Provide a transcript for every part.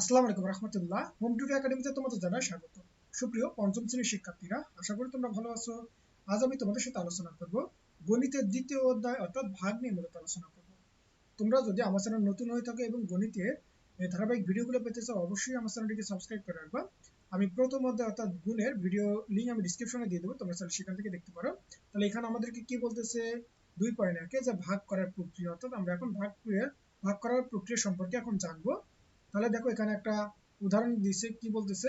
আসসালামু আলাইকুম রহমতুল্লাহ। হোম একাডেমিতে তোমাদের জানাই স্বাগত। সুপ্রিয় পঞ্চম শ্রেণির শিক্ষার্থীরা, আশা করি তোমরা ভালো আছো। আজ আমি তোমাদের সাথে আলোচনা করব গণিতের দ্বিতীয় অধ্যায় অর্থাৎ ভাগ নিয়ে মূলত আলোচনা করব। তোমরা যদি আমার চ্যানেল নতুন হয়ে থাকে এবং গণিতের ধারাবাহিক ভিডিওগুলো পেতে চাও, অবশ্যই আমার চ্যানেলটিকে সাবস্ক্রাইব করে রাখবা। আমি প্রথম অধ্যায় অর্থাৎ গুণের ভিডিও লিঙ্ক আমি ডিসক্রিপশনে দিয়ে দেবো, তোমরা চাইলে সেখান থেকে দেখতে পারো। তাহলে এখানে আমাদেরকে কি বলতেছে? দুই পয়েন্ট একে, যে ভাগ করার প্রক্রিয়া, অর্থাৎ আমরা এখন ভাগ ভাগ করার প্রক্রিয়া সম্পর্কে এখন জানব। তাহলে দেখো এখানে একটা উদাহরণ দিয়েছে কি বলতেছে?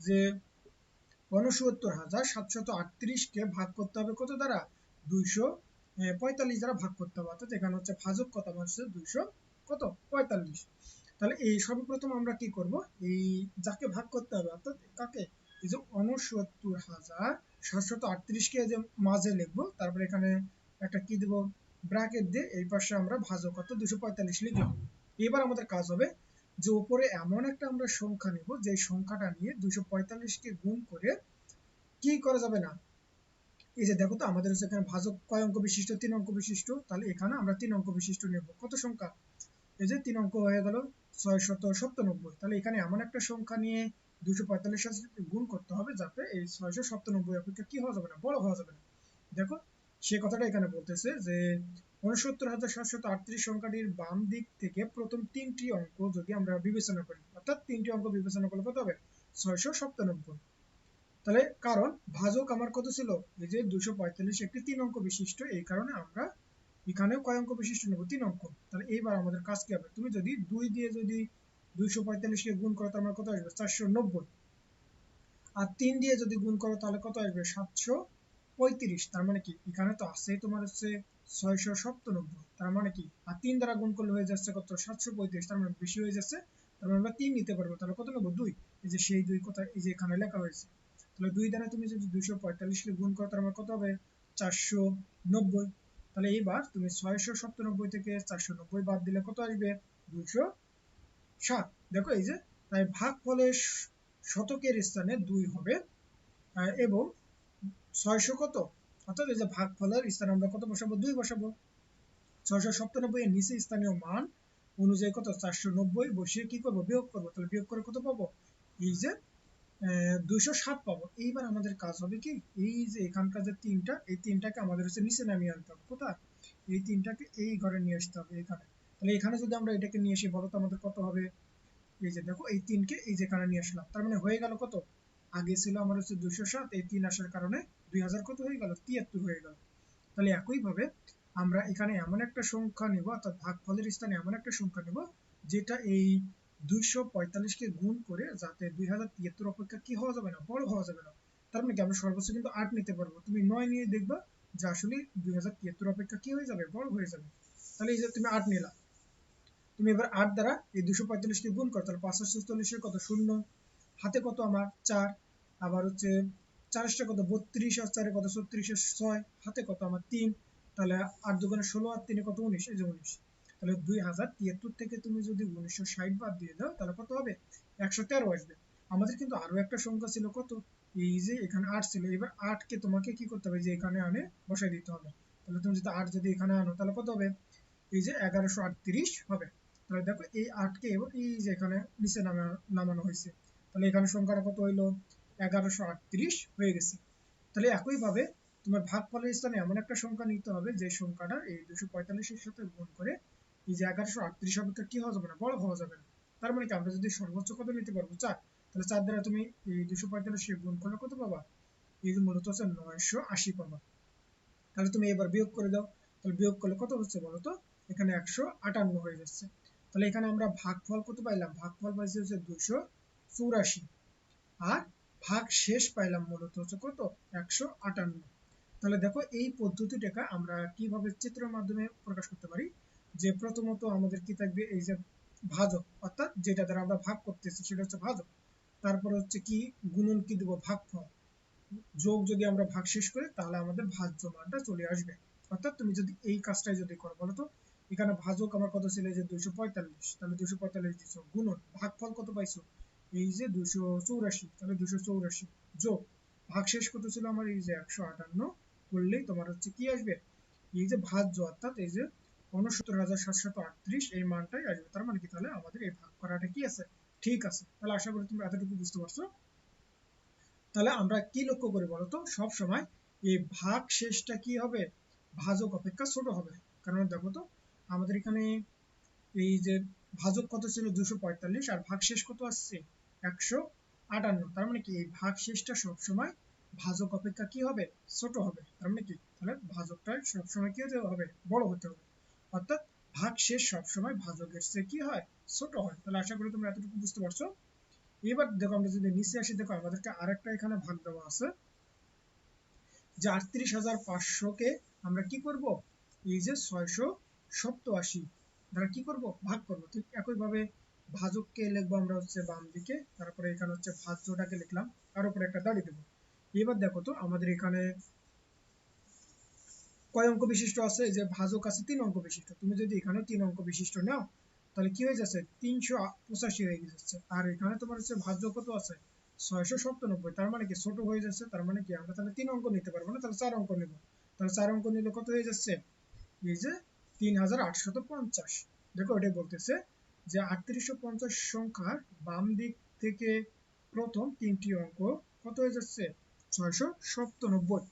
যে উনসত্তর হাজার সাতশত আটত্রিশকে ভাগ করতে হবে কত দ্বারা? দুইশো পঁয়তাল্লিশ দ্বারা ভাগ করতে হবে। অর্থাৎ এখানে হচ্ছে ভাজক কত? হচ্ছে দুইশো কত? পঁয়তাল্লিশ। তাহলে এই সর্বপ্রথম আমরা কি করব? এই যাকে ভাগ করতে হবে, অর্থাৎ কাকে? এই যে উনসত্তর হাজার সাতশত আটত্রিশকে যে মাঝে লিখব, তারপরে এখানে একটা কি দেব? ব্র্যাকেট দিয়ে এই পাশে আমরা ভাজক, অর্থাৎ দুশো পঁয়তাল্লিশ লিখলাম। এবার আমাদের কাজ হবে যে উপরে এমন একটা আমরা সংখ্যা নিব যে সংখ্যাটা নিয়ে দুশো পঁয়তাল্লিশকে গুণ করে কি করা যাবে না? এই যে দেখো তো, আমাদের হচ্ছে এখানে ভাজক কয় অঙ্ক বিশিষ্ট? তিন অঙ্ক বিশিষ্ট। তাহলে এখানে আমরা তিন অঙ্ক বিশিষ্ট নেব। কত সংখ্যা? এই যে তিন অঙ্ক হয়ে গেল ছয় শত সপ্তানব্বই। তাহলে এখানে এমন একটা সংখ্যা নিয়ে দুশো পঁয়তাল্লিশ গুণ করতে হবে যাতে এই ছয়শো সপ্তানব্বই অপেক্ষা কি হওয়া যাবে না, বড় হওয়া যাবে না। দেখো, সে কথাটা এখানে বলতেছে যে উনসত্তর হাজার সাতশত আটত্রিশ সংখ্যাটির বাম দিক থেকে প্রথম তিনটি অঙ্ক যদি আমরা বিবেচনা করি, অর্থাৎ তিনটি অঙ্ক বিবেচনা করলে কত হবে? ছয়শো সপ্তানব্বই তাহলে কারণ, ভাজক আমার কত ছিল? এই যে দুশো পঁয়তাল্লিশ একটি তিন অঙ্ক বিশিষ্ট, এই কারণে আমরা এখানেও কয় অঙ্ক বিশিষ্ট নেব? তিন অঙ্ক। তাহলে এইবার আমাদের কাজ কি হবে? তুমি যদি দুই দিয়ে যদি দুইশো পঁয়তাল্লিশকে গুণ করো তাহলে কত আসবে? চারশো নব্বই। আর তিন দিয়ে যদি গুণ করো, তাহলে কত আসবে? সাতশো পঁয়ত্রিশ। তার মানে কি? এখানে তো আছে তোমার হচ্ছে ছয়শো সপ্তানব্বই। তার মানে কি? আর তিন দ্বারা গুণ করলে হয়ে যাচ্ছে কত? সাতশো পঁয়ত্রিশ। তার মানে বেশি হয়ে যাচ্ছে। তার মানে আমরা তিন নিতে পারব। তাহলে কত নেব দুই। এই যে সেই দুই এই যে এখানে লেখা হয়েছে। তাহলে দুই দ্বারা তুমি যদি দুইশো পঁয়তাল্লিশকে গুণ করো, তার মানে কত হবে? চারশো নব্বই। তাহলে এইবার তুমি ছয়শো সপ্তানব্বই থেকে চারশো নব্বই বাদ দিলে কত আসবে? দুইশো সাত। দেখো এই যে, তাই ভাগ ফলের শতকের স্থানে দুই হবে এবং ছয়শো কত? অর্থাৎ এই যে ভাগ ফলের স্থানে আমরা কত বসাবো? দুই বসাবো। ছয়শো সপ্তানব্বই এর নিচে স্থানীয় মান অনুযায়ী কত? চারশো নব্বই। বসিয়ে কি করব? বিয়োগ করব। তাহলে বিয়োগ করে কত পাবো? এই যে দুইশো সাত পাবো। এইবার আমাদের কাজ হবে কি? এই যে এখানকার যে তিনটা, এই তিনটাকে আমাদের হচ্ছে নিচে নামিয়ে আনতে হবে। কোথায়? এই তিনটাকে এই ঘরে নিয়ে আসতে হবে এখানে। তাহলে এখানে যদি আমরা এটাকে নিয়ে আসি, বলো তো আমাদের কত হবে? এই যে দেখো, এই তিনকে এই যেখানে নিয়ে আসলাম। তার মানে হয়ে গেল কত? আগে ছিল আমার হচ্ছে দুশো সাত, এই তিন আসার কারণে দুই হাজার কত হয়ে গেল? তিয়াত্তর হয়ে গেল। তাহলে একইভাবে আমরা এখানে এমন একটা সংখ্যা নেব, অর্থাৎ ভাগফলের স্থানে এমন একটা সংখ্যা নেব, যেটা এই দুইশো পঁয়তাল্লিশকে গুণ করে যাতে দুই হাজার তিয়াত্তর অপেক্ষা কি হওয়া যাবে না? বড় হওয়া যাবে না। তার মানে কি, আমরা সর্বোচ্চ কিন্তু আট নিতে পারব। তুমি নয় নিয়ে দেখবা যে আসলে দুই হাজার তিয়াত্তর অপেক্ষা কি হয়ে যাবে? বড় হয়ে যাবে। তাহলে এই যে তুমি আট নিলা। তুমি এবার আট দ্বারা এই দুশো পঁয়তাল্লিশকে গুণ করো, তাহলে পাঁচশো চল্লিশের কত? শূন্য। হাতে কত? আমার চার। আবার হচ্ছে চারশো কত? বত্রিশ আর চারে কত? ছত্রিশের ছয়। হাতে কত? আমার তিন। তাহলে আট দোকানে ষোলো আর তিনে কত? উনিশ। এই যে উনিশ। তাহলে দুই হাজার তিয়াত্তর থেকে তুমি যদি উনিশশো ষাট বাদ দিয়ে দাও, তাহলে কত হবে? একশো তেরো আসবে। আমাদের কিন্তু আরও একটা সংখ্যা ছিল কত? এই যে এখানে আট ছিল। এবার আটকে তোমাকে কি করতে হবে? যে এখানে আনে, বসাই দিতে হবে। তাহলে তুমি যদি আট যদি এখানে আনো, তাহলে কত হবে? এই যে এগারোশো আটত্রিশ হবে। তাহলে দেখো এই আটকে এবার এই যে এখানে নিচে নামানো হয়েছে। তাহলে এখানে সংখ্যাটা কত হইল? এগারোশো আটত্রিশ হয়ে গেছে। তাহলে একইভাবে তোমার ভাগফলের স্থানে এমন একটা সংখ্যা নিতে হবে, যে সংখ্যাটা এই দুশো পঁয়তাল্লিশের সাথে গুণ করে এই যে এগারোশো আটত্রিশ অপেক্ষা কি হওয়া যাবে না? বড় হওয়া যাবে না। তার মানে কি, আমরা যদি সর্বোচ্চ কত নিতে পারব? চার। তাহলে চার দ্বারা তুমি এই দুশো পঁয়তাল্লিশে গুণ করলে কত পাবা? এই যে মূলত হচ্ছে নয়শো আশি পাবা। তাহলে তুমি এবার বিয়োগ করে দাও। তাহলে বিয়োগ করলে কত হচ্ছে বলো তো? এখানে একশো আটান্ন হয়ে যাচ্ছে। তাহলে এখানে আমরা ভাগফল কত পাইলাম? ভাগফল পাইছি হচ্ছে দুশো চৌরাশি। আর ভাগ শেষ পাইলাম মূলত হচ্ছে কত? একশো আটান্ন। তাহলে দেখো এই পদ্ধতিটাকে আমরা কীভাবে চিত্রের মাধ্যমে প্রকাশ করতে পারি? যে প্রথমত আমাদের কি থাকবে? এই যে ভাজক, অর্থাৎ যেটা দ্বারা আমরা ভাগ করতেছি সেটা হচ্ছে ভাজক। তারপর হচ্ছে কি? গুণন কি দেবো? ভাগফল। যোগ যদি আমরা ভাগ শেষ করি, তাহলে আমাদের ভাজ্য মানটা চলে আসবে। অর্থাৎ তুমি যদি এই কাজটাই যদি করো, বলো তো, এখানে ভাজক আমার কত ছিল? যে দুইশো পঁয়তাল্লিশ। তাহলে দুইশো পঁয়তাল্লিশ দিচ্ছ গুণন, ভাগফল কত পাইছো? এই যে দুশো চৌরাশি, তাহলে দুশো চৌরাশি। যোগ ভাগ শেষ কত ছিল আমার? এই যে একশো আটান্ন। করলেই তোমার হচ্ছে কি আসবে? এই যে ভাজ্য অর্থাৎ এই যে উনসত্তর হাজার সাতশত আটত্রিশ, এই মানটাই আসবে। তার মানে কি? তাহলে আমাদের এই ভাগ করাটা কি আছে? ঠিক আছে। তাহলে আশা করি এতটুকু বুঝতে পারছ। তাহলে আমরা কি লক্ষ্য করি বলতো সব সময় এই ভাগ শেষটা কি হবে? ভাজক অপেক্ষা ছোট হবে। কারণ দেখো তো, আমাদের এখানে এই যে ভাজক কত ছিল? দুশো পঁয়তাল্লিশ। আর ভাগ শেষ কত আসছে? একশো আটান্ন। তার মানে কি? এই ভাগ শেষটা সবসময় ভাজক অপেক্ষা কি হবে? ছোট হবে। তার মানে কি? তাহলে ভাজকটা সবসময় কি হতে হবে? বড় হতে হবে। অর্থাৎ ভাগ শেষ সবসময় ভাজকের চেয়ে কি হয়? ছোট হয়। তাহলে আশা করি তোমরা এতটুকু বুঝতে পারছ। এবার দেখো আমরা যদি নিচে আসি, দেখো আমাদেরকে আরেকটা এখানে ভাগ দেওয়া আছে, যে আটত্রিশ হাজার পাঁচশোকে আমরা কি করব? এই যে ছয়শো সপ্তআশি। দ্বারা কি করব? ভাগ করব। ঠিক একইভাবে ভাজককে লিখব আমরা হচ্ছে বাম দিকে, তারপরে এখানে হচ্ছে ভাজ্যটাকে লিখলাম, তার উপরে একটা দাড়ি দেবো। এবার দেখো তো আমাদের এখানে কয় অঙ্ক বিশিষ্ট আছে? যে ভাজক আছে তিন অঙ্ক বিশিষ্ট, তুমি যদি এখানে তিন অঙ্ক বিশিষ্ট নাও, তাহলে কি হয়ে যাচ্ছে? তিনশো পঁচাশি হয়ে যাচ্ছে। আর এখানে তোমার হচ্ছে ভাজ্য কত আছে? ছয়শো সপ্তানব্বই, তার মানে কি ছোট হয়ে যাচ্ছে? তার মানে কি আমরা তাহলে তিন অঙ্ক নিতে পারব না? তাহলে চার অঙ্ক নেব। তাহলে চার অঙ্ক নিলে কত হয়ে যাচ্ছে? এই যে তিন হাজার আটশত পঞ্চাশ। দেখো এটাই বলতেছে যে আটত্রিশশো পঞ্চাশ সংখ্যার বাম দিক থেকে প্রথম তিনটি অঙ্ক কত হয়ে যাচ্ছে? ছয়শো সপ্তানব্বই।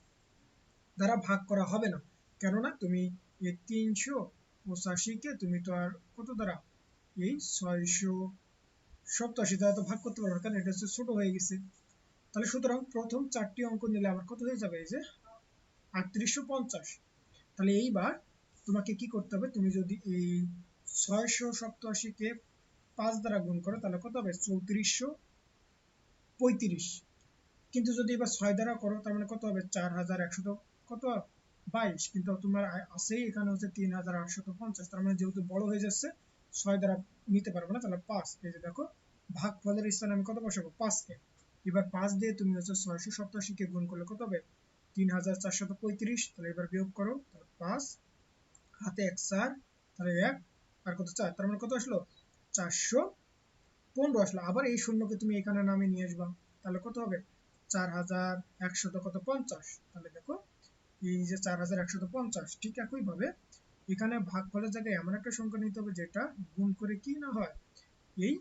দ্বারা ভাগ করা হবে না। কেননা তুমি এই তিনশো পঁচাশিকে তুমি তো আর কত দ্বারা? এই ছয়শো সপ্তাশি দ্বারা তো ভাগ করতে পারবে কারণ এটা হচ্ছে ছোট হয়ে গেছে। তাহলে সুতরাং প্রথম চারটি অঙ্ক নিলে আমার কত হয়ে যাবে? এই যে আটত্রিশশো পঞ্চাশ। তাহলে এইবার তোমাকে কি করতে হবে? তুমি যদি এই ছয়শো সপ্তাশিকে পাঁচ দ্বারা গুণ করো, তাহলে কত হবে? চৌত্রিশশো পঁয়ত্রিশ। কিন্তু যদি এবার ছয় দ্বারা করো, তার মানে কত হবে? চার হাজার একশত কত? বাইশ। কিন্তু তোমার আছেই এখানে হচ্ছে তিন হাজার আটশত পঞ্চাশ। তার মানে যেহেতু বড় হয়ে যাচ্ছে, ছয় দ্বারা নিতে পারব না, তাহলে পাঁচ। এই যে দেখো ভাগ ফলের স্থানে আমি কত বসাবো? পাঁচকে এবার পাঁচ দিয়ে তুমি হচ্ছে ছয়শো সপ্তাশিকে গুণ করলে কত হবে? তিন হাজার চারশত পঁয়ত্রিশ। তাহলে এবার বিয়োগ করো, তাহলে পাঁচ। হাতে এক চার, তাহলে এক। আর কত চার? তার মানে কত আসলো? চারশো পনেরো আসলো। আবার এই শূন্যকে তুমি এখানে নামে নিয়ে আসবা। তাহলে কত হবে? চার হাজার একশত কত? পঞ্চাশ। তাহলে দেখো, এই যে চার হাজার একশত পঞ্চাশ, ঠিক একইভাবে এখানে ভাগফলের জায়গায় এমন একটা সংখ্যা নিতে হবে যেটা গুণ করে কি না হয়? এই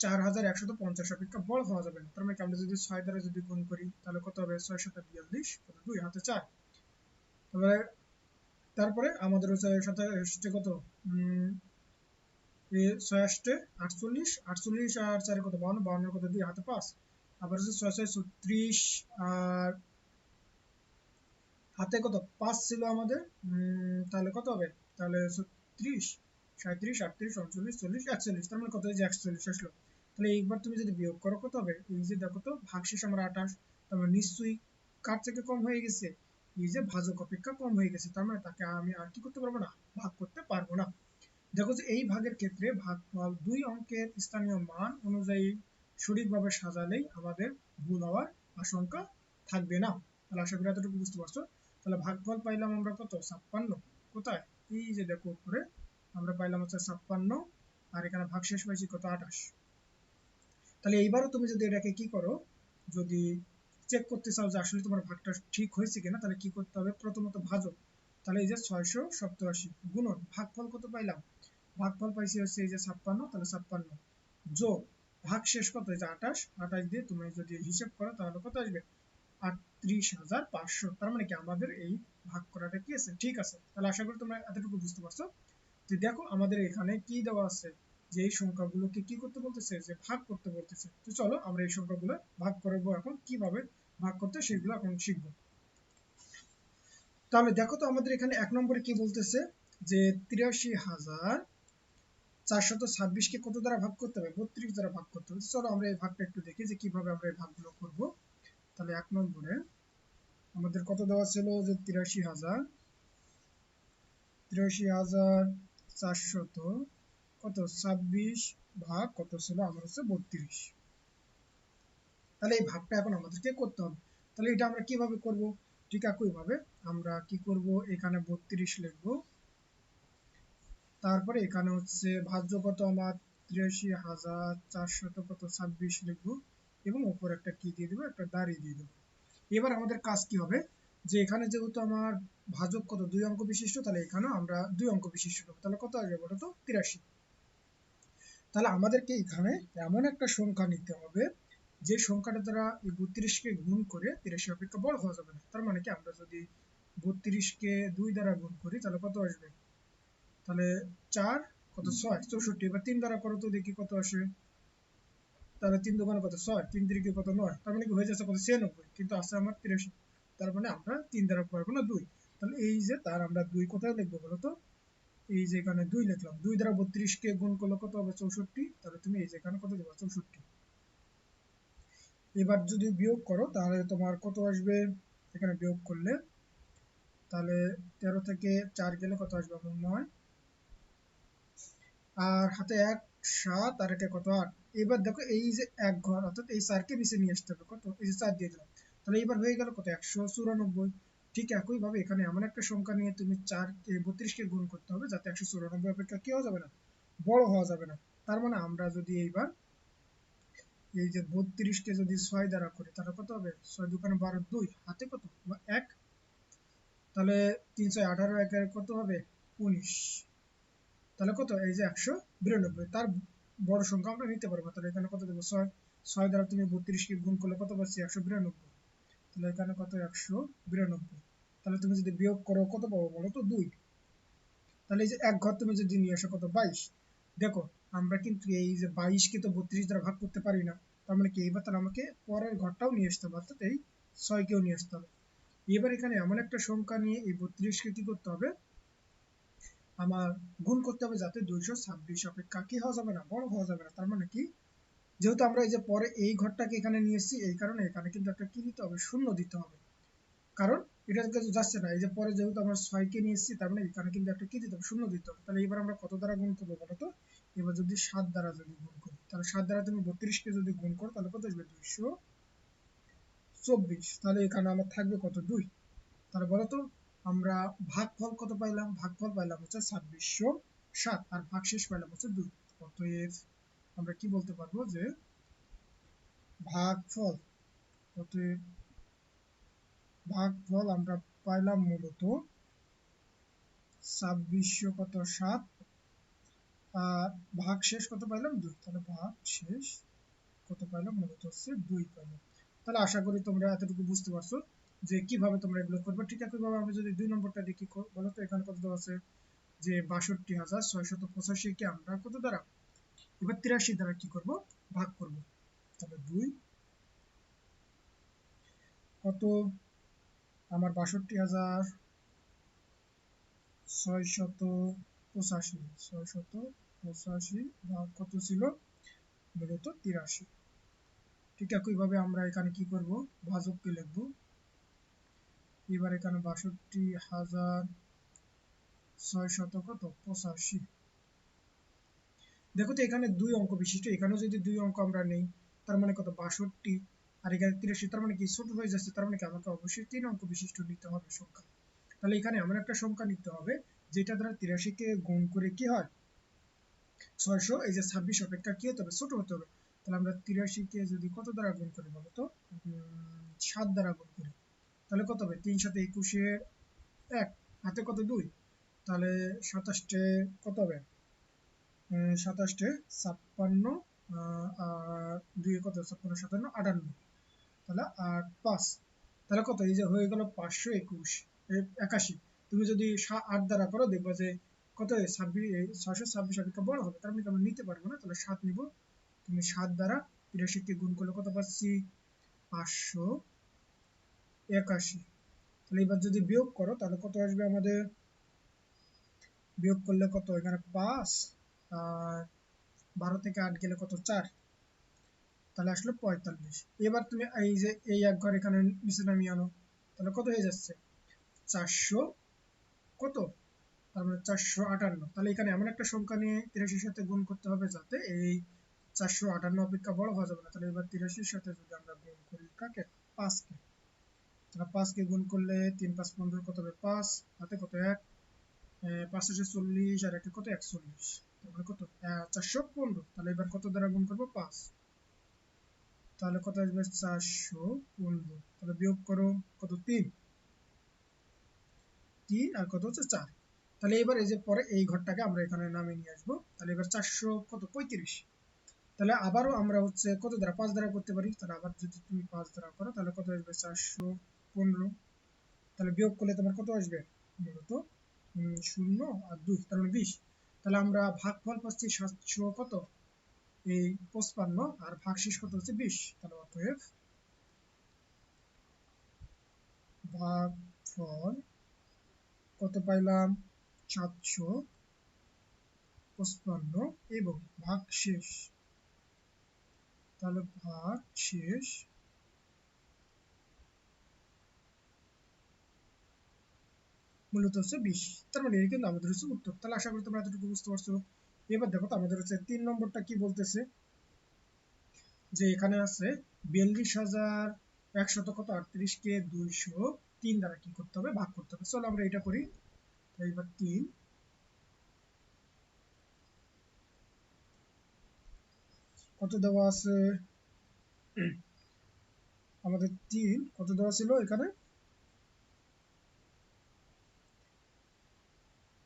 চার হাজার একশত পঞ্চাশ অপেক্ষা বড় হওয়া যাবে না। তার মানে আমরা যদি ছয় দ্বারা যদি গুণ করি, তাহলে কত হবে? ছয় শত বিয়াল্লিশ দুই হাতে চার। তারপরে তারপরে আমাদের হচ্ছে সাথে কত? হাতে কত? পাঁচ ছিল আমাদের। তাহলে কত হবে? তাহলে সাঁত্রিশ আটত্রিশ চল্লিশ, একচল্লিশ। তার মানে কত? হয়েছে একচল্লিশ আসলো। তাহলে একবার তুমি যদি বিয়োগ করো, কত হবে? এই যে দেখো তো, ভাগশেষ আমার আঠাশ। তার মানে নিশ্চয়ই কার থেকে কম হয়ে গেছে? এই যে ভাজক অপেক্ষা কম হয়ে গেছে। তার মানে তাকে আমি আর কি করতে পারব না? ভাগ করতে পারব না। দেখো যে এই ভাগের ক্ষেত্রে ভাগফল দুই অঙ্কের স্থানীয় মান অনুযায়ী সঠিকভাবে সাজালেই আমাদের ভুল হওয়ার আশঙ্কা থাকবে না। তাহলে আশা করি এতটুকু বুঝতে পারছ। তাহলে ভাগফল পাইলাম আমরা কত? ছাপ্পান্ন। কোথায়? এই যে দেখো উপরে, আমরা পাইলাম হচ্ছে ছাপ্পান্ন, আর এখানে ভাগশেষ পাইছি কত? আঠাশ। তাহলে এইবারও তুমি যদি এটাকে কি করো, যদি চেক করতে চাও যে আসলে তোমার ভাগটা ঠিক হয়েছে কিনা, তাহলে কি করতে হবে? প্রথমত ভাজক তাহলে এই যে ছয়শো সপ্তআশি গুণন, ভাগফল কত পাইলাম? ভাগফল পাইছি হচ্ছে এই যে ছাপ্পান্ন, তাহলে ছাপ্পান্ন। যোগ, ভাগ শেষ কত? এই যে আঠাশ আঠাশ দিয়ে তুমি যদি হিসেব করো তাহলে কত আসবে? আটত্রিশ হাজার পাঁচশো। তার মানে কি আমাদের এই ভাগ করাটা কি আছে? ঠিক আছে। তাহলে আশা করি তোমরা এতটুকু বুঝতে পারছ। যে দেখো আমাদের এখানে কি দেওয়া আছে? যে এই সংখ্যাগুলোকে কি করতে বলতেছে? যে ভাগ করতে বলতেছে। তো চলো আমরা এই সংখ্যাগুলো ভাগ করব এখন। কীভাবে ভাগ করতে সেগুলো এখন শিখব। তাহলে দেখো তো আমাদের এখানে এক নম্বরে কি বলতেছে? যে তিরাশি হাজার চারশত ছাব্বিশকে কত দ্বারা ভাগ করতে হবে? বত্রিশ দ্বারা ভাগ করতে হবে। চলো আমরা এই ভাগটা একটু দেখি যে কীভাবে আমরা এই ভাগগুলো করব। তাহলে এক নম্বরে আমাদের কত দেওয়া ছিল যে তিরাশি হাজার? তিরাশি হাজার চারশত কত? ছাব্বিশ ভাগ কত ছিল? আমার হচ্ছে বত্রিশ। তাহলে এই ভাগটা এখন আমাদেরকে করতে হবে। তাহলে এটা আমরা কীভাবে করব? ঠিক একইভাবে আমরা কি করব? এখানে বত্রিশ লিখব। তারপরে এখানে হচ্ছে ভাজ্য কত? আমার তিরাশি হাজার চারশত কত? ছাব্বিশ লিখব। এবং উপর একটা কি দিয়ে দেবো? একটা দাড়ি দিয়ে দেবো। এবার আমাদের কাজ কি হবে? যে এখানে যেহেতু আমার ভাজক কত? দুই অঙ্ক বিশিষ্ট, তাহলে এখানেও আমরা দুই অঙ্ক বিশিষ্ট তাহলে কত আসবে বলো তো তিরাশি। তাহলে আমাদেরকে এখানে এমন একটা সংখ্যা নিতে হবে যে সংখ্যাটা দ্বারা এই বত্রিশকে গুণ করে তিরাশি অপেক্ষা বড় হওয়া যাবে না। তার মানে কি, আমরা যদি বত্রিশকে দুই দ্বারা গুণ করি, তাহলে কত আসবে? তাহলে চার, কত ছয়? চৌষট্টি। এবার তিন দ্বারা করো তো দেখি কত আসে। তাহলে তিন দোকানে কত? ছয়। তিন তিরিকে কত? নয়। তার মানে কি, হয়ে যাচ্ছে কত? ছিয়ানব্বই। কিন্তু আছে আমার তিরাশি। তার মানে আমরা তিন দ্বারা পারব না দুই। তাহলে এই যে তার আমরা দুই কোথায় লিখব বলো তো? এই যে এখানে দুই লিখলাম। দুই দ্বারা বত্রিশকে গুণ করলে কত হবে? চৌষট্টি। তাহলে তুমি এই যে এখানে কত দেবো? চৌষট্টি। এবার যদি বিয়োগ করো, তাহলে তোমার কত আসবে? এখানে বিয়োগ করলে, তাহলে তেরো থেকে চার গেলে কত আসবে? আমার নয়। আর হাতে এক, সাত, আর একে কত? আট। এবার দেখো এই যে এক ঘর, অর্থাৎ এই চারকে নিচে নিয়ে আসতে হবে। কত? এই যে চার দিয়ে দিলাম। তাহলে এবার হয়ে গেল কত? একশো চুরানব্বই। ঠিক একই ভাবে এখানে এমন একটা সংখ্যা নিয়ে তুমি চার বত্রিশকে গুণ করতে হবে, যাতে একশো চুরানব্বই অপেক্ষা কি হওয়া যাবে না, বড় হওয়া যাবে না। তার মানে আমরা যদি এইবার এই যে বত্রিশকে যদি ছয় দ্বারা করি, তাহলে কত হবে? ছয় দোকানে বারো দুই। হাতে কত? এক? তাহলে তিনশো আঠারো একের কত হবে? উনিশ। তাহলে কত? এই যে একশো বিরানব্বই। তার বড় সংখ্যা আমরা নিতে পারব। তাহলে এখানে কত দেবো? ছয়। ছয় দ্বারা তুমি বত্রিশকে গুণ করলে কত পাচ্ছি? একশো বিরানব্বই। তাহলে এখানে কত? একশো বিরানব্বই। তাহলে তুমি যদি বিয়োগ করো, কত পাবো বলো তো? দুই। তাহলে এই যে এক ঘর তুমি যদি নিয়ে আসো, কত? বাইশ। দেখো আমরা কিন্তু এই যে বাইশকে তো বত্রিশ দ্বারা ভাগ করতে পারি না, তার মানে কি? এবার তাহলে আমাকে পরের ঘরটাও নিয়ে আসতে হবে, অর্থাৎ এই ছয়কেও নিয়ে আসতে হবে। এবার এখানে এমন একটা সংখ্যা নিয়ে এই বত্রিশকে কি করতে হবে? আমার গুণ করতে হবে যাতে দুইশো ছাব্বিশ অপেক্ষা কি হওয়া যাবে না? বড় হওয়া যাবে না, তার মানে কি? যেহেতু আমরা এই যে পরে এই ঘরটাকে এখানে নিয়ে এসেছি, এই কারণে এখানে কিন্তু একটা কি দিতে হবে? শূন্য দিতে হবে। কারণ এটা কিন্তু যাচ্ছে না, এই যে পরে যেহেতু আমরা ছয়কে নিয়ে এসেছি, তার মানে এখানে কিন্তু একটা কি দিতে হবে? শূন্য দিতে হবে। তাহলে এবার আমরা কত দ্বারা গুণ করব বলতো এবার যদি সাত দ্বারা যদি গুণ করি, তাহলে সাত দ্বারা তুমি বত্রিশকে যদি গুণ করো, তাহলে কত আসবে? দুইশো চব্বিশ। তাহলে এখানে আমার থাকবে কত? দুই। তাহলে বলতো আমরা ভাগফল কত পাইলাম? ভাগফল পাইলাম হচ্ছে ছাব্বিশশো সাত, আর ভাগশেষ পাইলাম হচ্ছে দুই। অতএব আমরা কি বলতে পারব যে ভাগফল, অতএব ভাগফল আমরা পাইলাম মূলত ছাব্বিশশো কত? সাত। ভাগ শেষ কত পাইলাম দুই? তাহলে ভাগ শেষ কত পাইলাম? মূলত হচ্ছে দুই পাইলাম। তাহলে আশা করি তোমরা এতটুকু বুঝতে পারছ যে কীভাবে তোমরা এগুলো করবে। ঠিক একইভাবে আমরা যদি দুই নম্বরটা দেখি বলো তো, এখানে কত দেওয়া আছে? যে বাষট্টি হাজার ছয়শত পঁচাশিকে আমরা কত দ্বারা? এবার তিরাশি দ্বারা কি করব? ভাগ করব। তাহলে দুই কত? আমার বাষট্টি হাজার ছয়শত পঁচাশি, ছয়শত পঁচাশি ভাগ কত ছিল? মূলত তিরাশি। ঠিক একইভাবে আমরা এখানে কি করব? ভাজককে লিখব। এবার এখানে বাষট্টি হাজার ছয় শত কত? পঁচাশি। দেখো তো এখানে দুই অঙ্ক বিশিষ্ট। এখানেও যদি দুই অঙ্ক আমরা নেই, তার মানে কত? বাষট্টি। আর এখানে তিরাশি, তার মানে কি? ছোট হয়ে যাচ্ছে, তার মানে কি? আমাকে অবশ্যই তিন অঙ্ক বিশিষ্ট নিতে হবে সংখ্যা। তাহলে এখানে এমন একটা সংখ্যা নিতে হবে যেটা দ্বারা তিরাশিকে গুণ করে কি হয়? ছয়শো, এই যে ছাব্বিশ অপেক্ষা কি হতে হবে ছোট হতে হবে। তাহলে আমরা তিরাশিকে যদি কত দ্বারা গুণ করি বলতো সাত দ্বারা গুণ করি। তাহলে কত হবে? তিন সাথে একুশে এক, হাতে কত? দুই। তাহলে সাতাশটে কত হবে? সাতাশটে ছাপ্পান্ন আর দুই কত? ছাপ্পান্ন, সাতান্ন, আটান্ন। তাহলে আট, পাঁচ। তাহলে কত? এই যে হয়ে গেল পাঁচশো একুশ একাশি। তুমি যদি আট দ্বারা করো, দেখব যে কত ছাব্বিশ ছয়শো ছাব্বিশ অপেক্ষা বড় হবে। তার মানে আমরা নিতে পারব না? তাহলে সাত নিব। তুমি সাত দ্বারা তিরাশিকে গুণ করলে কত পাচ্ছি? পাঁচশো একাশি। তাহলে এবার যদি বিয়োগ করো, তাহলে কত আসবে আমাদের? বিয়োগ করলে কত? এখানে পাঁচ আর বারো থেকে আট গেলে কত? চার। তাহলে আসলে পঁয়তাল্লিশ। এবার তুমি এই যে এই এক ঘর এখানে নিচে নামিয়ে আনো। তাহলে কত হয়ে যাচ্ছে? চারশো কত? তার মানে চারশো আটান্ন। তাহলে এখানে এমন একটা সংখ্যা নিয়ে তিরাশির সাথে গুণ করতে হবে যাতে এই চারশো আটান্ন অপেক্ষা বড় হওয়া যাবে না। তাহলে এবার তিরাশির সাথে যদি আমরা গুণ করি, কাকে? পাঁচকে। তাহলে পাঁচকে গুণ করলে তিন পাঁচ পনেরো কত হবে? পাঁচ। হাতে কত? এক। পাঁচ হাজার চল্লিশ, আর একটা কত? একচল্লিশ। তারপরে কত? চারশো পনেরো। তাহলে এবার কত দ্বারা গুণ করব? পাঁচ। তাহলে কত আসবে? চারশো পনেরো। তাহলে বিয়োগ করো কত? তিন। তিন আর কত হচ্ছে? চার। তাহলে এবার এই যে পরে এই ঘরটাকে আমরা এখানে নিয়ে আসব। তাহলে এবার চারশো কত? পঁয়ত্রিশ। তাহলে আবারও আমরা হচ্ছে কত দ্বারা? পাঁচ দ্বারা করতে পারি। তাহলে আবার যদি তুমি পাঁচ দ্বারা করো, তাহলে কত আসবে? চারশো পনেরো। তাহলে বিয়োগ করলে তোমার কত আসবে? মূলত শূন্য আর দুই, তার মানে বিশ। তাহলে আমরা ভাগফল পাচ্ছি সাতশো কত? এই পঁচপান্ন। আর ভাগশেষ কত হচ্ছে? বিশ। তাহলে অতএব ভাগফল কত পাইলাম? সাতশো পঁচপান্ন এবং ভাগ শেষ। তাহলে ভাগ শেষ মূলত হচ্ছে বিশ। তার মানে কিন্তু আমাদের হচ্ছে উত্তর। তাহলে আশা করি তোমরা এতটুকু বুঝতে পারছ। এবার দেখো আমাদের হচ্ছে তিন নম্বরটা কি বলতেছে? যে এখানে আছে বিয়াল্লিশ হাজার একশত কত? আটত্রিশ কে দুইশো তিন দ্বারা কি করতে হবে? ভাগ করতে হবে। চলো আমরা এটা করি। এবার তিন। কত দেওয়া আছে? আমাদের তিন। কত দেওয়া ছিল এখানে?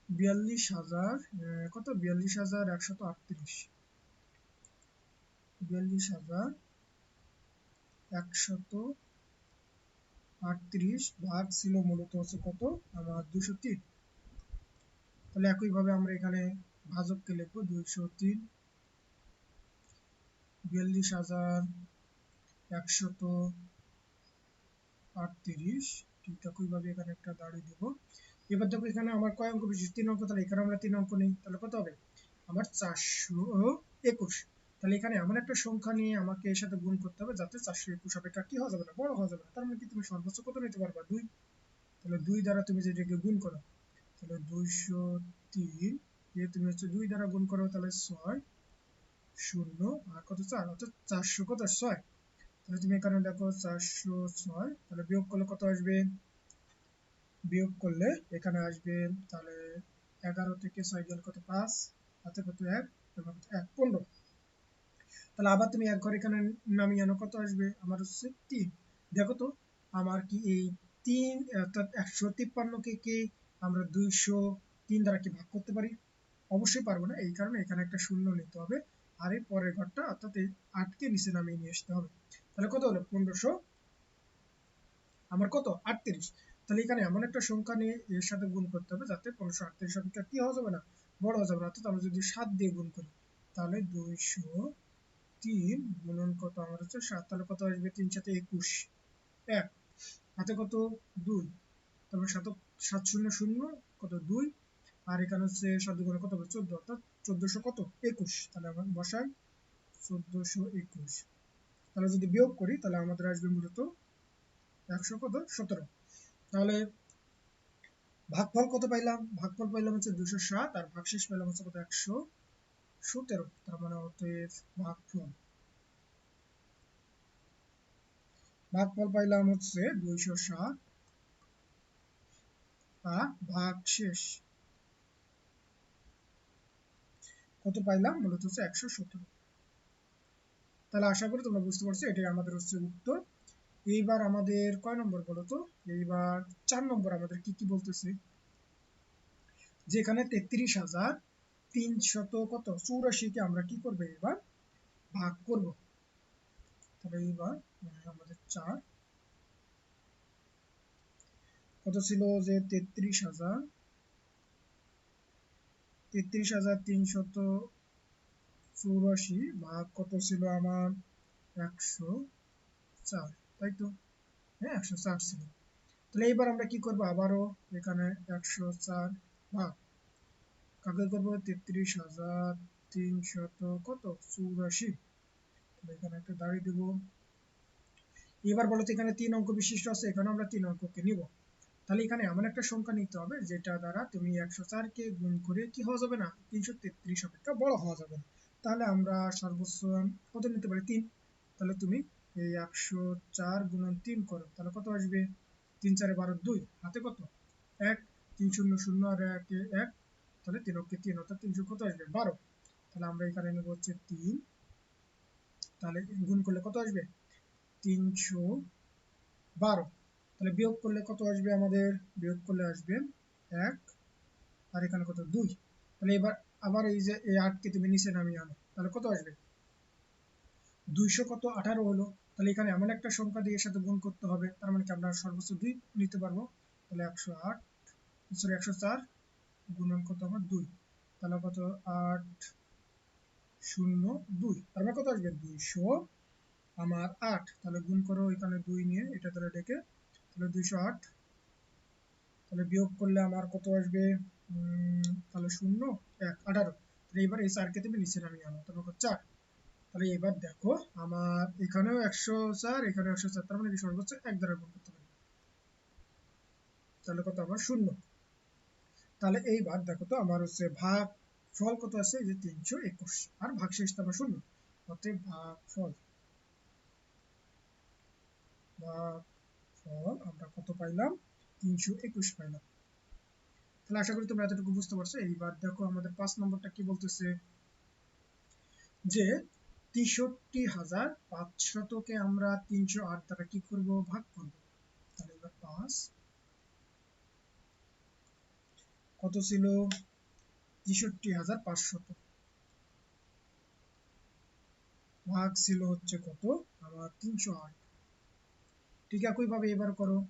বিয়াল্লিশ হাজার কত? বিয়াল্লিশ হাজার একশত আটত্রিশ। বিয়াল্লিশ হাজার একশত আটত্রিশ ভাগ ছিল মূলত হচ্ছে কত? আমার দুশো তিন। তাহলে একইভাবে আমরা এখানে ভাজককে লিখব দুইশো তিন। বিয়াল্লিশ হাজার একশত আটত্রিশ। ঠিক একইভাবে এখানে একটা দাঁড়িয়ে দেবো। এবার দেখো এখানে আমার কয় অঙ্ক বিশেষ তিন অঙ্ক, তাহলে এখানে আমরা তিন অঙ্ক নেই। তাহলে কত হবে? আমার চারশো একুশ। তাহলে এখানে এমন একটা সংখ্যা নিয়ে আমাকে এর সাথে গুণ করতে হবে যাতে চারশো একুশ অপেক্ষা কি হওয়া যাবে না, বড় হওয়া যাবে না। তার মানে কি তুমি সর্বোচ্চ কত নিতে পারবা? দুই। তাহলে দুই দ্বারা তুমি যেটাকে গুণ করো, তাহলে দুইশো তিন দিয়ে তুমি হচ্ছে দুই দ্বারা গুণ করো, তাহলে ছয় শূন্য, আর কত চার? অর্থাৎ চারশো কত? ছয়। তাহলে তুমি এখানে দেখো চারশো ছয়, তাহলে বিয়োগ করলে কত আসবে? বিয়োগ করলে এখানে আসবে তাহলে এগারো থেকে ছয় গেলে কত? পাঁচ। হাতে কত? এক এক, পনেরো। তাহলে আবার তুমি এক ঘর এখানে নামিয়ে আনো? কত আসবে? আমার হচ্ছে তিন। দেখো তো, আমার কি এই তিন, অর্থাৎ একশো তিপ্পান্নকে কি আমরা দুইশো তিন দ্বারা কি ভাগ করতে পারি? অবশ্যই পারব না, এই কারণে এখানে একটা শূন্য নিতে হবে। আর এই পরের ঘরটা, অর্থাৎ এই আটকে নিচে নামিয়ে নিয়ে আসতে হবে। তাহলে কত হলো? পনেরোশো। আমার কত? আটত্রিশ। তাহলে এখানে এমন একটা সংখ্যা নিয়ে এর সাথে গুণ করতে হবে যাতে পনেরোশো আটত্রিশ অপেক্ষা কি হওয়া যাবে না? বড় হয়ে যাবে না। অর্থাৎ আমরা যদি সাত দিয়ে গুণ করি, তাহলে দুইশো তিন, গুণন কত? আমার হচ্ছে সাত। তাহলে কত আসবে? তিন সাথে একুশ। এক। হাতে কত? দুই। তারপর সাত সাত শূন্য শূন্য কত? দুই। আর এখানে হচ্ছে সাত গুণে কত? হবে চোদ্দ। অর্থাৎ চোদ্দশো কত? একুশ। তাহলে আমার বসাই চোদ্দশো একুশ। তাহলে যদি বিয়োগ করি, তাহলে আমাদের আসবে মূলত একশো কত? সতেরো। তাহলে ভাগফল কত পাইলাম? ভাগফল পাইলাম হচ্ছে দুশো সাত। আর ভাগশেষ পাইলাম হচ্ছে কত? একশো সতেরো তার মানে অতএব ভাগফল ভাগফল পাইলাম হচ্ছে দুইশো সাত আর ভাগ শেষ কত পাইলাম মূলত হচ্ছে একশো সতেরো তাহলে আশা করি তোমরা বুঝতে পারছ, এটাই আমাদের হচ্ছে উত্তর। এইবার আমাদের কয় নম্বর বলো তো? এইবার চার নম্বর আমাদের কি কি বলতেছে? যেখানে তেত্রিশ হাজার তিনশত কত? চৌরাশিকে আমরা কি করব এবার? ভাগ করব। তাহলে এইবার আমাদের চার। কত ছিল যে তেত্রিশ হাজার? তেত্রিশ হাজার তিনশত চৌরাশি ভাগ কত ছিল আমার? একশো চার। তাই তো? হ্যাঁ একশো চার ছিল। তাহলে এবার আমরা কি করব? আবারও এখানে একশো চার ভাগ কাকে করব তেত্রিশ হাজার তিনশত কত? চৌরাশি। এখানে একটা দাঁড়িয়ে দেব। এবার বলো তো এখানে তিন অঙ্ক বিশিষ্ট আছে এখানে আমরা তিন অঙ্ককে নিব। তাহলে এখানে এমন একটা সংখ্যা নিতে হবে, যেটা দ্বারা তুমি একশো চারকে গুণ করে কি হওয়া যাবে না? তিনশো তেত্রিশ অপেক্ষা বড় হওয়া যাবে। না তাহলে আমরা সর্বোচ্চ কত নিতে পারি? তিন। তাহলে তুমি এই একশো চার গুণন তিন করো, তাহলে কত আসবে? তিন চারে বারো দুই, হাতে কত? এক। তিন শূন্য শূন্য আর এক এক। তাহলে তিন অক্ষে তিন অর্থাৎ তিনশো কত আসবে? বারো। তাহলে আমরা এখানে নেব হচ্ছে তিন। তাহলে গুণ করলে কত আসবে? তিনশো বারো। তাহলে বিয়োগ করলে কত আসবে আমাদের? বিয়োগ করলে আসবে এক। আর এখানে কত? দুই। তাহলে এবার আবার এই যে এই আটকে তুমি নিচে নামিয়ে আনো। তাহলে কত আসবে? দুইশো কত? আঠারো হলো। তাহলে এখানে এমন একটা সংখ্যা দিয়ে সাথে গুণ করতে হবে। তার মানে কি আমরা সর্বোচ্চ দুই নিতে পারব? তাহলে একশো আট। সরি, একশো চার। গুণন কত আমার দুই। তাহলে কত? আট শূন্য দুই। তার মানে কত আসবে? দুইশো আমার আট। তাহলে গুণ করো এখানে দুই নিয়ে, এটা তাহলে ডেকে, তাহলে দুইশো আট। তাহলে বিয়োগ করলে আমার কত আসবে? তাহলে শূন্য, এক, আঠারো। তাহলে এবার এই চারকে তুমি নিচে নামিয়ে আনো, তারপর চার। তাহলে এবার দেখো, আমার এখানেও একশো চার এখানে একশো চার। তার মানে সর্বোচ্চ এক দ্বারা গুণ করতে পারি তাহলে কত? আমার শূন্য। তাহলে এইবার দেখো তো আমার হচ্ছে ভাগ ফল কত আছে? যে তিনশো একুশ। আর ভাগ শেষ তো আমার শূন্য। অতএব ভাগ ফল। ভাগ ফল আমরা কত পাইলাম? তিনশো একুশ পাইলাম। তাহলে আশা করি তোমরা এতটুকু বুঝতে পারছ। এইবার দেখো আমাদের পাঁচ নম্বরটা কি বলতেছে? যে তেষট্টি হাজার পাঁচশতকে আমরা তিনশো আট দ্বারা কি করব? ভাগ করব। তাহলে এবার পাঁচ কত ছিল? তেষট্টি হাজার পাঁচশত। ভাগ ছিল হচ্ছে কত? আমার তিনশো আট। ঠিক একইভাবে এবার করো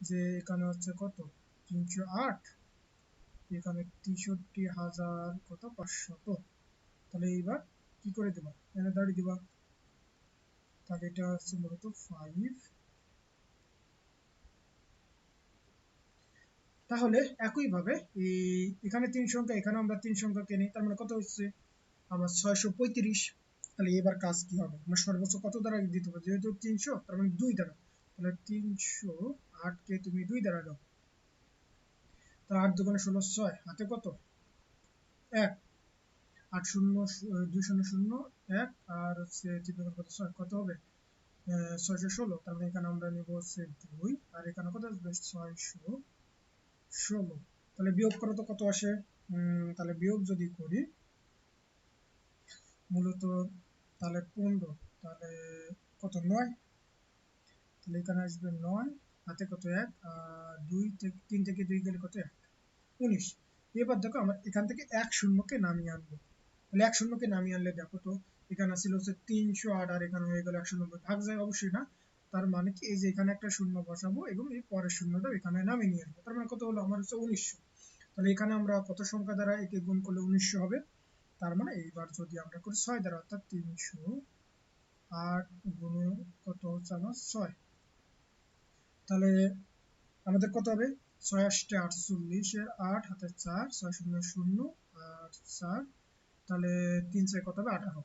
যে এখানে হচ্ছে কত? তিনশো আট। এখানে তেষট্টি হাজার কত? পাঁচশত। তাহলে এইবার কি করে দেবা? এখানে দাঁড়িয়ে দিবা। তাহলে এটা হচ্ছে মূলত ফাইভ তাহলে একইভাবে এই এখানে তিন সংখ্যা, এখানে আমরা তিন সংখ্যা কেনি তার মানে কত হচ্ছে? আমার ছয়শো পঁয়ত্রিশ। তাহলে এবার কাজ কি হবে? আমরা সর্বোচ্চ কত দ্বারা দিতে হবে? যেহেতু তিনশো, তার মানে দুই দ্বারা। তাহলে তিনশো আটকে তুমি দুই দ্বারা দাও। তাহলে আট দোকানে ষোলো ছয়, হাতে কত? এক। আট শূন্য, দুই শূন্য শূন্য, এক। আর হচ্ছে তিন কত? ছয়। কত হবে? ছয়শো ষোলো। তার মানে এখানে আমরা নেব হচ্ছে দুই। আর এখানে কত আসবে? ছয়শো ষোলো তাহলে বিয়োগ করো তো কত আসে? তাহলে বিয়োগ যদি করি, মূলত তাহলে পনেরো, তাহলে কত? নয়। তাহলে এখানে আসবে নয়, হাতে কত? এক, আর দুই থেকে, তিন থেকে দুই গেলে কত? এক। উনিশ। এবার দেখো আমরা এখান থেকে এক শূন্যকে নামিয়ে আনব। তাহলে এক শূন্যকে নামিয়ে আনলে দেখো তো, এখানে ছিল হচ্ছে তিনশো আট, আর এখানে হয়ে গেল একশো নব্বই। ভাগ যায় অবশ্যই না? তার মানে কি? এই যে এখানে একটা শূন্য বসাবো এবং এই পরের শূন্যটা এখানে নামিয়ে নিয়ে আসব। তার মানে কত হলো? আমার হচ্ছে উনিশশো। তাহলে এখানে আমরা কত সংখ্যা দ্বারা একে গুণ করলে উনিশশো হবে? তার মানে এইবার যদি আমরা করি ছয় দ্বারা, অর্থাৎ তিনশো আট গুণ কত হচ্ছে আমার ছয়। তাহলে আমাদের কত হবে? ছয় আষ্টে আটচল্লিশ এর আট, হাতে চার, ছয় শূন্য শূন্য, আট চার। তাহলে তিন ছয় কত হবে? আঠারো।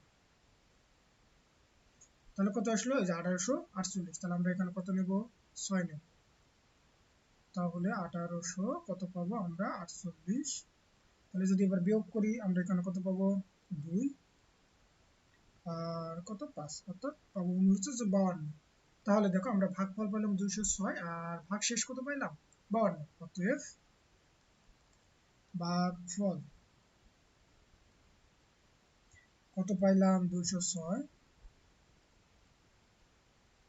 তাহলে কত আসলো? যে আঠারোশো আটচল্লিশ। তাহলে আমরা এখানে কত নেব? ছয় নেব। তাহলে আঠারোশো কত পাবো আমরা? আটচল্লিশ। তাহলে যদি এবার বিয়োগ করি, আমরা এখানে কত পাবো? দুই। আর কত? পাঁচ। অর্থাৎ পাবো হচ্ছে বাউান্ন তাহলে দেখো আমরা ভাগফল পেলাম দুইশো ছয় আর ভাগ শেষ কত পাইলাম? বাউান্ন অতএব ভাগফল কত পাইলাম? দুইশো ছয়।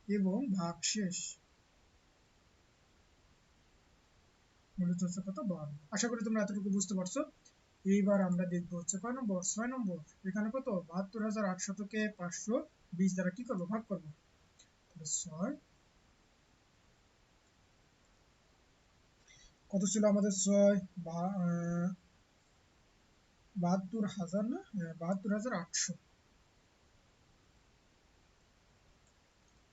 এবং ভাগ শেষ। কত? বাউন্ন আশা করি তোমরা এতটুকু বুঝতে পারছ। এইবার আমরা দেখব হচ্ছে কয় নম্বর। ছয় নম্বর এখানে কত? বাহাত্তর হাজার আটশতকে পাঁচশো বিশ দ্বারা কি করব? ভাগ করব। ছয়। কত ছিল আমাদের ছয়? বাহাত্তর হাজার না? হ্যাঁ, বাহাত্তর হাজার আটশো।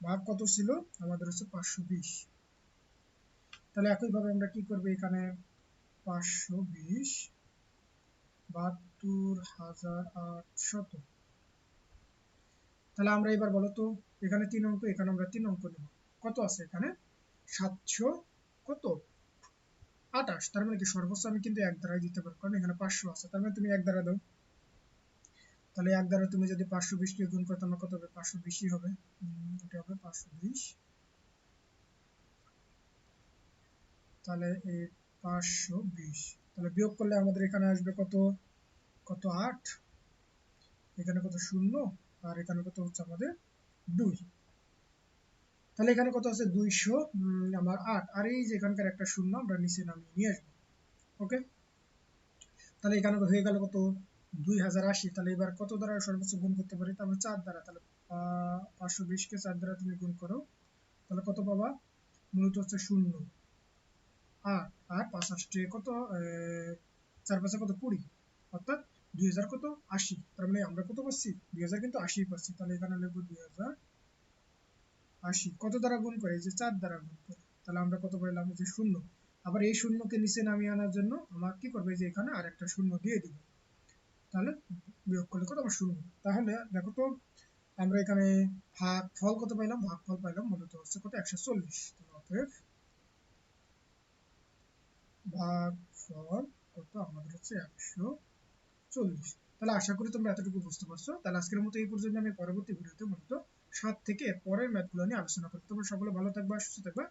ভাগ কত ছিল? আমাদের হচ্ছে পাঁচশো বিশ। তাহলে একইভাবে আমরা কি করব এখানে? পাঁচশো বিশ বাহাত্তর হাজার আটশত। তাহলে আমরা এবার বলতো এখানে তিন অঙ্ক, এখানে আমরা তিন অঙ্ক নেব। কত আছে এখানে? সাতশো কত? আটাশ তার মানে কি সর্বোচ্চ আমি কিন্তু এক দ্বারাই দিতে পারব, কারণ এখানে পাঁচশো আছে। তার মানে তুমি এক দ্বারা দাও। তাহলে এক দ্বারা তুমি যদি পাঁচশো বিশ কে গুণ করো, তাহলে কত হবে? পাঁচশো বিশই হবে। এটা হবে পাঁচশো বিশ। তাহলে এই পাঁচশো বিশ। তাহলে বিয়োগ করলে আমাদের এখানে আসবে কত? কত আট। এখানে কত শূন্য। আর এখানে কত হচ্ছে আমাদের দুই। তাহলে এখানে কত আছে? দুইশো আমার আট। আর এই যে এখানকার একটা শূন্য, আমরা নিচে নামিয়ে নিয়ে আসব। ওকে? তাহলে এখানে হয়ে গেল কত? দুই হাজার আশি, তাহলে এবার কত দ্বারা সর্বোচ্চ গুণ করতে পারি? তারপরে চার দ্বারা তাহলে পাঁচশো বিশকে চার দ্বারা তুমি গুণ করো। তাহলে কত পাবা? মূলত হচ্ছে শূন্য। আর পাঁচ আষ্টে কত? চার পাঁচে কত? কুড়ি। অর্থাৎ দুই হাজার কত? আশি। তার মানে আমরা কত পাচ্ছি? দুই হাজার কিন্তু আশি পাচ্ছি। তাহলে এখানে লিখব দুই হাজার আশি। কত দ্বারা গুণ করে? যে চার দ্বারা গুণ করে। তাহলে আমরা কত পাইলাম যে শূন্য। আবার এই শূন্যকে নিচে নামিয়ে আনার জন্য আমার কি করবে? যে এখানে আর একটা শূন্য দিয়ে দিব। তাহলে বিয়োগ করলে কত? আমার শূন্য তাহলে দেখো তো, আমরা এখানে ভাগ ফল কত পাইলাম? ভাগ ফল পাইলাম মূলত হচ্ছে কত? একশো চল্লিশ। অতএব ভাগ ফল কত? আমাদের হচ্ছে একশো চল্লিশ। তাহলে আশা করি তোমরা এতটুকু বুঝতে পারছ। তাহলে আজকের মতো এই পর্যন্ত আমি পরবর্তী ভিডিওতে মূলত সাত থেকে পরের ম্যাথগুলো নিয়ে আলোচনা করব। তোমরা সকলে ভালো থাকবা, সুস্থ থাকবা।